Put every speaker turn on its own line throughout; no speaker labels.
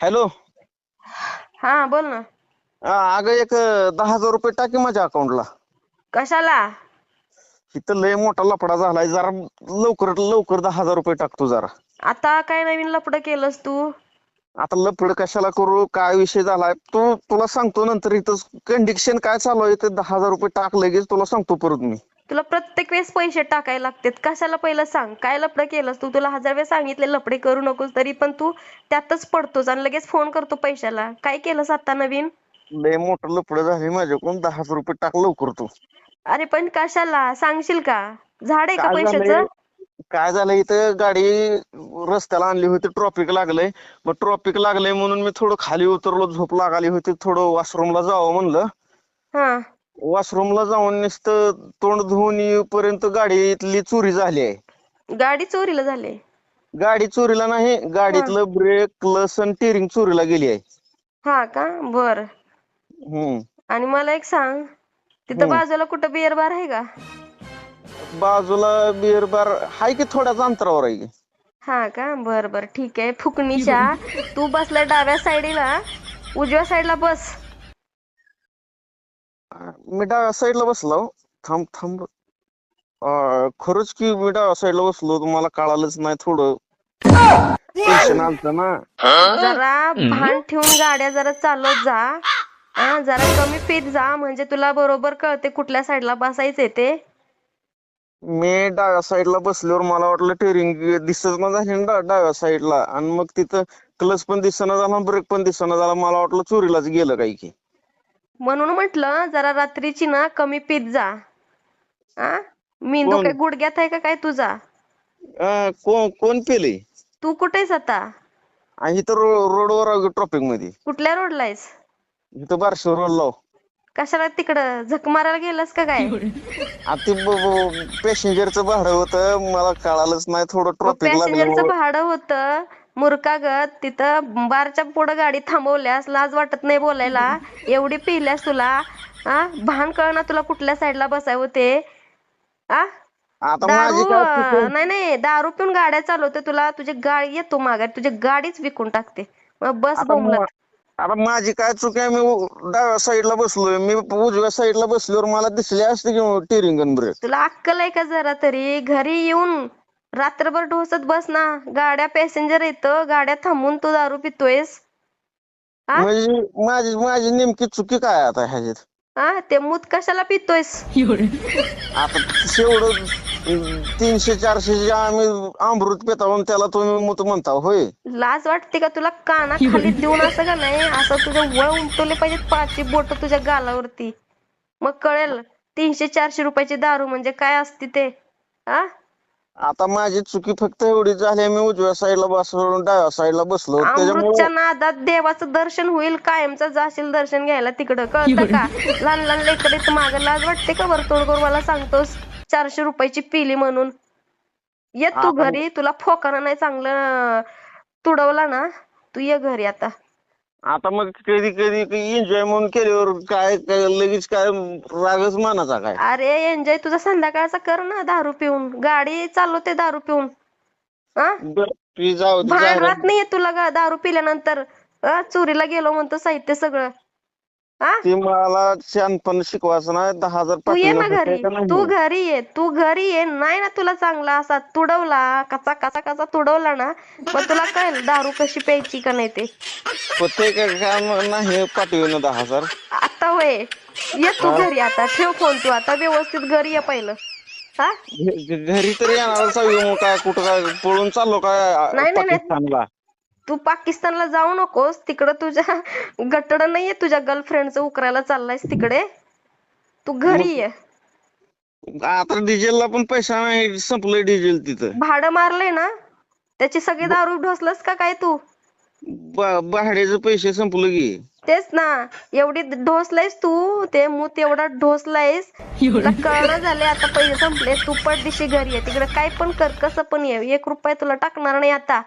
Hello.
हा बोल ना.
अगं एक दहा हजार रुपये टाकी माझ्या अकाउंटला
कशाला?
इथं लय मोठा लफडा झालाय जरा लवकर लवकर दहा हजार रुपये टाकतो जरा.
आता काय नवीन लफडं केलंस तू?
आता लफड कशाला करू काय विषय झालाय? तू तुला सांगतो नंतर इथं कंडिशन काय चालू आहे ते दहा हजार रुपये टाक लगेच तुला सांगतो परत मी.
तुला प्रत्येक वेळेस पैसे टाकायला लागतात. कशाला पहिलं सांग? काय लफडं केलंस तू? तुला हजार वेळेस सांगितले लफडे करू नकोस तरी पण तू त्यातच पडतोस आणि लगेच फोन करतो पैशाला. काय केलंस आता नवीन?
लय मोठं लफड झाले माझ्याकडून. दहा हजार रुपये टाक लवकर तू.
अरे पण कशाला? सांगशील का? झाड आहे का
काय झालंय?
पैशाचं?
काय झालंय? इथं गाडी रस्त्याला आणली होती. ट्रॉफिक लागलंय. मग ट्रॉफिक लागलंय म्हणून मी थोडं खाली उतरलो. झोप लागाली होती. थोडं वॉशरूमला जावं म्हणलं.
हा.
वॉशरूमला जाऊन नुसतं तोंड धुवून येईपर्यंत गाडीतली चोरी झाली आहे.
गाडी चोरीला झाली
गाडी चोरीला नाही गाडीतलं ब्रेक क्लच आणि टिअरिंग चोरीला गेली आहे.
हा का? बर.
हम्म.
आणि मला एक सांग तिथं
हम्म.
बाजूला कुठं बिअर बार आहे का?
बाजूला बिअर बार हाय की थोड्याच अंतरावर आहे की?
हा का? बर बर. ठीक आहे. फुकणीच्या तू बसलाय डाव्या साईडला उजव्या साईडला बस.
मी डाव्या साईडला बसलो. थांब थांब. खरंच की मी डाव्या साईडला बसलो तुम्हाला कळालंच नाही थोडं. टेन्शन आलत ना.
जरा भान ठेवून गाड्या जरा चालवत जा. हा जरा कमी पीत जा म्हणजे तुला बरोबर कळते कुठल्या साईडला बसायचंय ते.
मी डाव्या साईडला बसल्यावर मला वाटलं टेरिंग दिसत ना झाली ना डाव्या साईडला आणि मग तिथं क्लच पण दिसना झाला ब्रेक पण दिसना झाला. मला वाटलं चोरीलाच गेलं काही की.
म्हणून म्हटलं जरा रात्रीची ना कमी पीत जा. हा मेंदू
कोण?
काय गुडघ्यात आहे का काय तुझा?
अं, कोण कोण पेले?
तू कुठेस आता?
आणि इथं रो- रोडवर ट्रॉफिकमध्ये
कुठल्या रोडला आहेस?
इथं बारशे रोड लाव
कशाला तिकडं? झक मारायला गेलास का काय?
आता ते पॅसेंजरचं भाडं होतं. मला कळालंच नाही थोडं ट्रॉफिक
पॅसेंजरचं भाडं होतं. मुरकागत तिथं बारच्या पुढं गाडी थांबवल्यास लाज वाटत नाही बोलायला. एवढी पिल्यास तुला आ? भान कळना तुला कुठल्या साईडला बसावं ते. आ?
आता
दारू
काय
नाही नाही दारू पिऊन गाड्या चालवते तुला. तुझी गाडी येतो माघारी तुझी गाडीच विकून टाकते. मग बस
आता
बोंबलत.
मा- आता माझी काय चूक आहे? मी उ- डाव्या साईडला बसलोय. मी उजव्या साईडला बसल्यावर मला दिसले असते की ब्रेक?
तुला अक्कल आहे का जरा तरी? घरी येऊन रात्रभर ढोसत बस ना. गाड्या पॅसेंजर येतं. गाड्या थांबून तू दारू पितोयस?
म्हणजे माझी माझी नेमकी चुकी काय आता ह्याच्यात?
हा ते मूत कशाला पितोयस?
आता शेवढं अं, तीनशे चारशे आम्ही अमृत पिता त्याला तुम्ही मत म्हणता होय?
लाज वाटते का तुला? काना खाली देऊन असं का नाही? असं तुझं वळ उमटवले पाहिजेत पाचशे बोट तुझ्या गालावरती. मग कळेल तीनशे चारशे रुपयाची दारू म्हणजे काय असते ते. आ?
आता माझी चुकी फक्त एवढी झाली मी उजव्या साईडला बसलो डाव्या साईडला बसलो.
अमृतच्या नादात देवाचं दर्शन होईल कायमचं जाशील दर्शन घ्यायला तिकडं. कळतं का? लहान लहान लेकरं माग लाज वाटते का वर्तुळ करून? मला सांगतोस चारशे रुपयाची पिली म्हणून. ये तू घरी तुला फोकाना नाही चांगलं तुडवला ना तू ये घरी आता.
आता मग कधी कधी एन्जॉय म्हणून केल्यावर काय काय लगेच काय रागच मानाचा काय?
अरे एन्जॉय तुझा संध्याकाळचा कर ना दारू पिऊन. गाडी चालवते दारू पिऊन. आ
बरं, ती जाऊ दे,
भान
जाऊ दे.
राहत नाहीये तुला गा दारू पिल्यानंतर. अ, चोरीला गेलो म्हणतो साहित्य सगळं.
ती मला शहाणपण शिकवायचं नाही दहा हजार
तू ये ना घरी.
नाही?
तू घरी ये. तू घरी ये. नाही ना तुला चांगला असा तुडवला कचा कचा कचा तुडवला ना मग तुला कळेल दारू कशी प्यायची का नाही ते.
ते काय काय नाही पाठवून दहा हजार.
आता वय. ये तू घरी आता. ठेव फोन तू आता. व्यवस्थित घरी ये पहिलं. हा?
घ- घरी तरी येणार मग काय कुठं काय पळून चाललो काय
नाही, नाही.
पाकिस्तानला?
तू पाकिस्तानला जाऊ नकोस. तिकडं तुझ्या गटड नाहीये तुझ्या गर्लफ्रेंडचं उकरायला चाललायस तिकडे. तू घरी ये.
आता डिझेलला पण पैसा नाही संपलंय डिझेल तिथं.
भाडं मारलंय ना? त्याची सगळी दारू ढोसलस का काय तू?
भाड्याचे पैसे संपलं की.
तेच ना. एवढी ढोसलायस तू. ते मूत एवढा ढोसलायस. तुला कळणं झाले आता पैसे संपले. तू पडदिशी घरी ये. तिकडे काय पण कर कसं पण ये. एक रुपया तुला टाकणार नाही आता.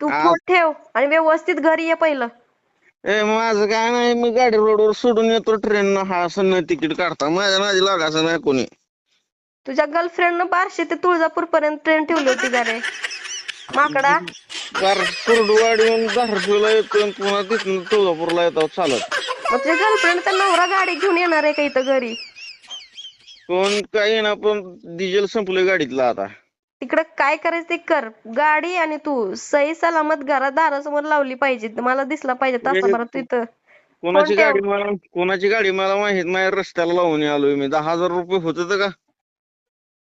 तू
आ-
फोन ठेव आणि व्यवस्थित घरी ये पहिलं.
ए माझं काय नाही मी गाडी रोडवर सोडून येतो ट्रेन हा असं तिकीट काढता. माझ्या नादी लागायचं नाही कोणी.
तुझ्या गर्लफ्रेंडनं बारशे ते तुळजापूर पर्यंत ट्रेन ठेवली होती का रे? माकडा.
कार कुर्डवाडीहून धारशिवला येतो आणि पुन्हा तिथून तुळजापूरला येतो चालत.
मग तुझ्या गर्लफ्रेंडचा नवरा गाडी घेऊन येणार आहे का इथं घरी?
कोण काही ना पण डिझेल संपलं गाडीतला आता.
तिकडं काय करायचं ते कर. गाडी आणि तू सही सलामत घरात दारासमोर लावली पाहिजे. मला दिसला पाहिजे तासाभरात तू इथं.
कोणाची? गाडी मला कोणाची गाडी मला माहीत नाही रस्त्याला लावून आलोय मी. दहा हजार रुपये होत का?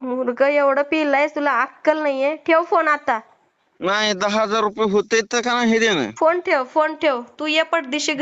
मुर्ग एवढं पिलायस तुला अक्कल नाहीये? ठेव फोन आता.
नाही दहा हजार रुपये होते का नाही हे देणं?
फोन ठेव फोन ठेव. तू ये पटदिशी